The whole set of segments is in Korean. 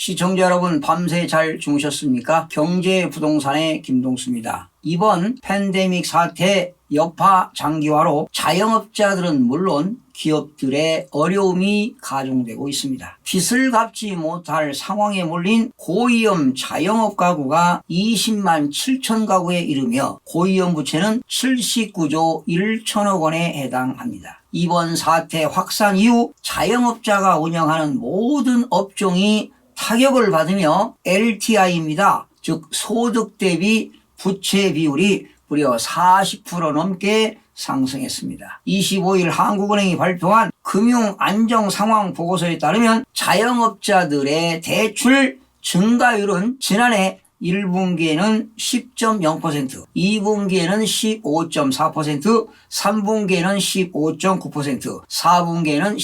시청자 여러분 밤새 잘 주무셨습니까? 경제 부동산의 김동수입니다. 이번 팬데믹 사태 여파 장기화로 자영업자들은 물론 기업들의 어려움이 가중되고 있습니다. 빚을 갚지 못할 상황에 몰린 고위험 자영업 가구가 20만 7천 가구에 이르며 고위험 부채는 79조 1천억 원에 해당합니다. 이번 사태 확산 이후 자영업자가 운영하는 모든 업종이 타격을 받으며 LTI입니다. 즉 소득 대비 부채 비율이 무려 40% 넘게 상승했습니다. 25일 한국은행이 발표한 금융 안정 상황 보고서에 따르면 자영업자들의 대출 증가율은 지난해 1분기에는 10.0%, 2분기에는 15.4%, 3분기에는 15.9%, 4분기에는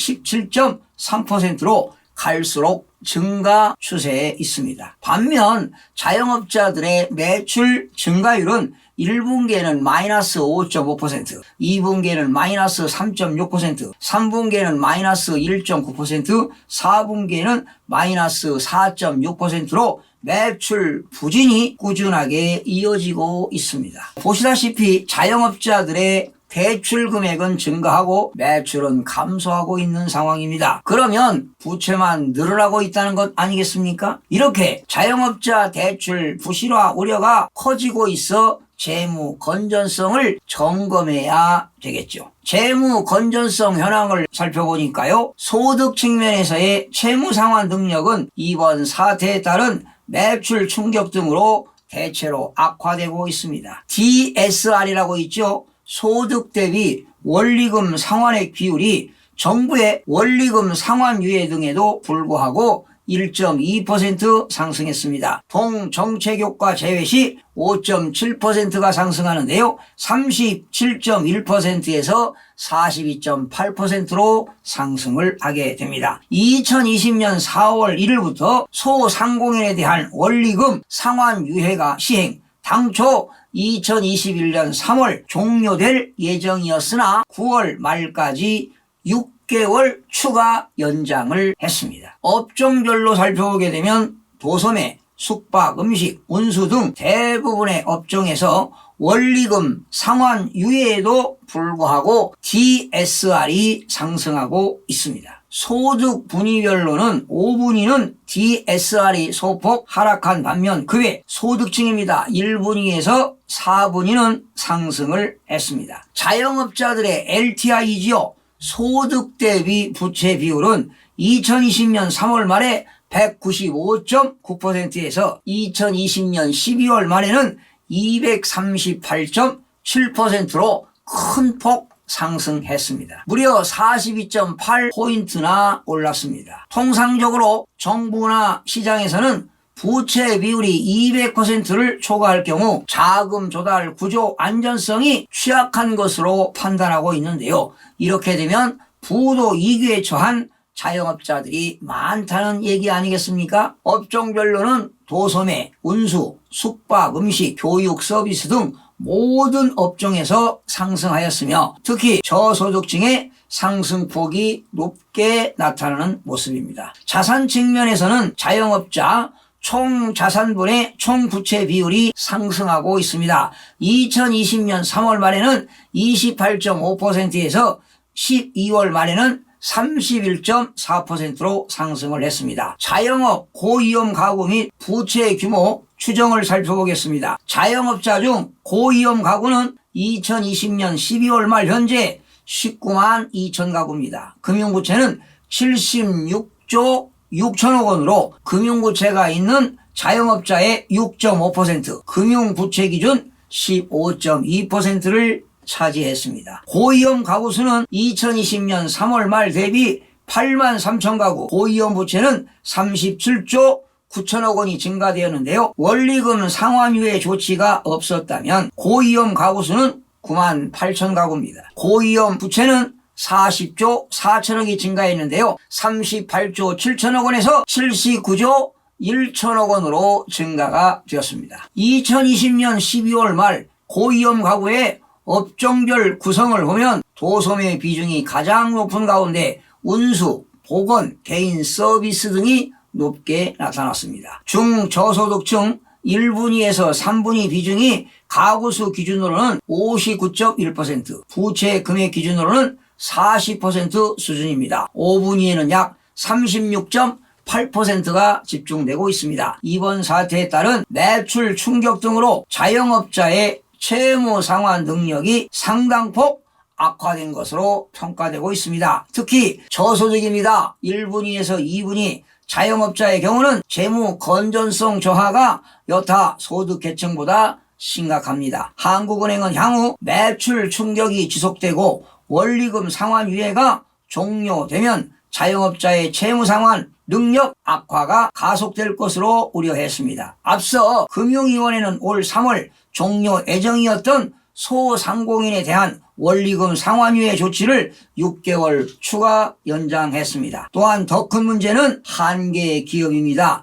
17.3%로 갈수록 증가 추세에 있습니다. 반면 자영업자들의 매출 증가율은 1분기에는 마이너스 5.5%, 2분기에는 마이너스 3.6%, 3분기에는 마이너스 1.9%, 4분기에는 마이너스 4.6%로 매출 부진이 꾸준하게 이어지고 있습니다. 보시다시피 자영업자들의 대출 금액은 증가하고 매출은 감소하고 있는 상황입니다. 그러면 부채만 늘어나고 있다는 것 아니겠습니까? 이렇게 자영업자 대출 부실화 우려가 커지고 있어 재무 건전성을 점검해야 되겠죠. 재무 건전성 현황을 살펴보니까요. 소득 측면에서의 채무 상환 능력은 이번 사태에 따른 매출 충격 등으로 대체로 악화되고 있습니다. DSR이라고 있죠. 소득 대비 원리금 상환액 비율이 정부의 원리금 상환 유예 등에도 불구하고 1.2% 상승했습니다. 동정책효과 제외 시 5.7%가 상승하는데요. 37.1%에서 42.8%로 상승을 하게 됩니다. 2020년 4월 1일부터 소상공인에 대한 원리금 상환 유예가 시행, 당초 2021년 3월 종료될 예정이었으나 9월 말까지 6개월 추가 연장을 했습니다. 업종별로 살펴보게 되면 도소매, 숙박, 음식, 운수 등 대부분의 업종에서 원리금 상환 유예에도 불구하고 DSR이 상승하고 있습니다. 소득 분위별로는 5분위는 DSR이 소폭 하락한 반면 그 외 소득층입니다. 1분위에서 4분위는 상승을 했습니다. 자영업자들의 LTI지요. 소득 대비 부채 비율은 2020년 3월 말에 195.9%에서 2020년 12월 말에는 238.7%로 큰 폭 상승했습니다. 무려 42.8포인트나 올랐습니다. 통상적으로 정부나 시장에서는 부채 비율이 200%를 초과할 경우 자금 조달 구조 안전성이 취약한 것으로 판단하고 있는데요. 이렇게 되면 부도 위기에 처한 자영업자들이 많다는 얘기 아니겠습니까? 업종별로는 도소매, 운수, 숙박, 음식, 교육, 서비스 등 모든 업종에서 상승하였으며 특히 저소득층의 상승폭이 높게 나타나는 모습입니다. 자산 측면에서는 자영업자 총 자산분의 총 부채 비율이 상승하고 있습니다. 2020년 3월 말에는 28.5%에서 12월 말에는 31.4%로 상승을 했습니다. 자영업 고위험 가구 및 부채 규모 추정을 살펴보겠습니다. 자영업자 중 고위험 가구는 2020년 12월 말 현재 19만 2천 가구입니다. 금융부채는 76조 6천억 원으로 금융부채가 있는 자영업자의 6.5%, 금융부채 기준 15.2%를 차지했습니다. 고위험 가구 수는 2020년 3월 말 대비 8만 3천 가구, 고위험 부채는 37조 9천억 원이 증가되었는데요. 원리금 상환유예 조치가 없었다면 고위험 가구 수는 9만 8천 가구입니다. 고위험 부채는 40조 4천억이 증가했는데요. 38조 7천억 원에서 79조 1천억 원으로 증가가 되었습니다. 2020년 12월 말 고위험 가구의 업종별 구성을 보면 도소매 비중이 가장 높은 가운데 운수, 보건, 개인 서비스 등이 높게 나타났습니다. 중저소득층 1분위에서 3분위 비중이 가구수 기준으로는 59.1%, 부채 금액 기준으로는 40% 수준입니다. 5분위에는 약 36.8%가 집중되고 있습니다. 이번 사태에 따른 매출 충격 등으로 자영업자의 채무 상환 능력이 상당폭 악화된 것으로 평가되고 있습니다. 특히 저소득입니다. 1분위에서 2분위 자영업자의 경우는 재무 건전성 저하가 여타 소득 계층보다 심각합니다. 한국은행은 향후 매출 충격이 지속되고 원리금 상환 유예가 종료되면 자영업자의 채무 상환 능력 악화가 가속될 것으로 우려했습니다. 앞서 금융위원회는 올 3월 종료 예정이었던 소상공인에 대한 원리금 상환유예 조치를 6개월 추가 연장했습니다. 또한 더 큰 문제는 한계 기업입니다.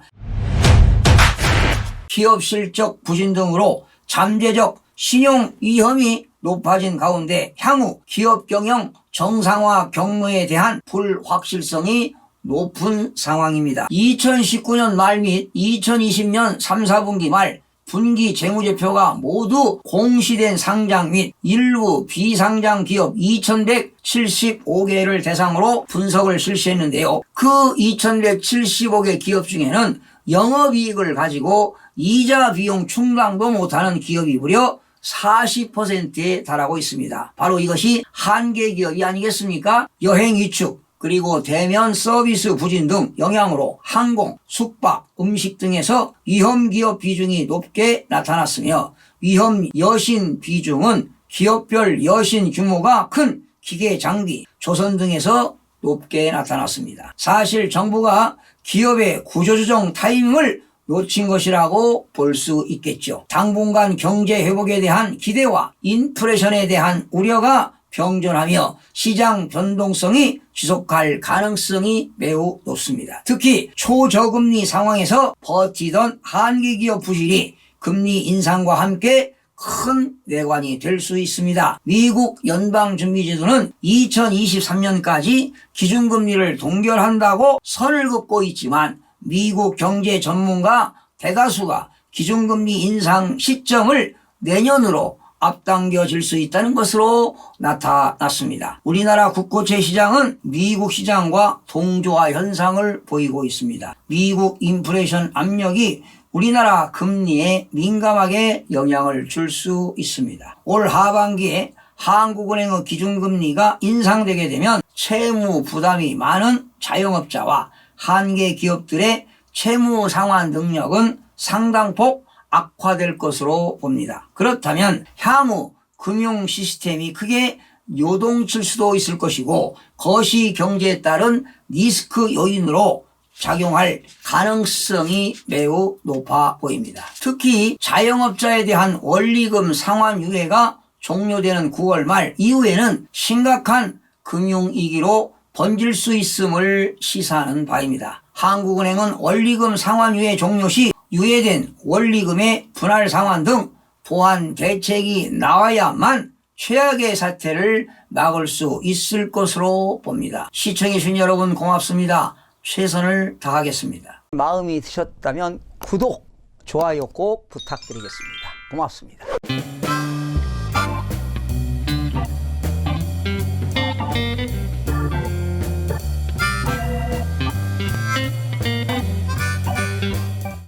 기업 실적 부진 등으로 잠재적 신용 위험이 높아진 가운데 향후 기업 경영 정상화 경로에 대한 불확실성이 높은 상황입니다. 2019년 말 및 2020년 3, 4분기 말 분기 재무제표가 모두 공시된 상장 및 일부 비상장 기업 2175개를 대상으로 분석을 실시했는데요. 그 2175개 기업 중에는 영업이익을 가지고 이자 비용 충당도 못하는 기업이 무려 40%에 달하고 있습니다. 바로 이것이 한계 기업이 아니겠습니까? 여행 위축, 그리고 대면 서비스 부진 등 영향으로 항공, 숙박, 음식 등에서 위험 기업 비중이 높게 나타났으며 위험 여신 비중은 기업별 여신 규모가 큰 기계 장비, 조선 등에서 높게 나타났습니다. 사실 정부가 기업의 구조조정 타이밍을 놓친 것이라고 볼 수 있겠죠. 당분간 경제 회복에 대한 기대와 인플레이션에 대한 우려가 병존하며 시장 변동성이 지속할 가능성이 매우 높습니다. 특히 초저금리 상황에서 버티던 한기기업 부실이 금리 인상과 함께 큰 내관이 될 수 있습니다. 미국 연방준비제도는 2023년까지 기준금리를 동결한다고 선을 긋고 있지만 미국 경제 전문가 대다수가 기준금리 인상 시점을 내년으로 앞당겨질 수 있다는 것으로 나타났습니다. 우리나라 국고채 시장은 미국 시장과 동조화 현상을 보이고 있습니다. 미국 인플레이션 압력이 우리나라 금리에 민감하게 영향을 줄 수 있습니다. 올 하반기에 한국은행의 기준금리가 인상되게 되면 채무 부담이 많은 자영업자와 한계 기업들의 채무 상환 능력은 상당폭 악화될 것으로 봅니다. 그렇다면 향후 금융 시스템이 크게 요동칠 수도 있을 것이고 거시 경제에 따른 리스크 요인으로 작용할 가능성이 매우 높아 보입니다. 특히 자영업자에 대한 원리금 상환 유예가 종료되는 9월 말 이후에는 심각한 금융위기로 번질 수 있음을 시사하는 바입니다. 한국은행은 원리금 상환 유예 종료 시 유예된 원리금의 분할 상환 등 보완 대책이 나와야만 최악의 사태를 막을 수 있을 것으로 봅니다. 시청해주신 여러분 고맙습니다. 최선을 다하겠습니다. 마음이 드셨다면 구독, 좋아요 꼭 부탁드리겠습니다. 고맙습니다.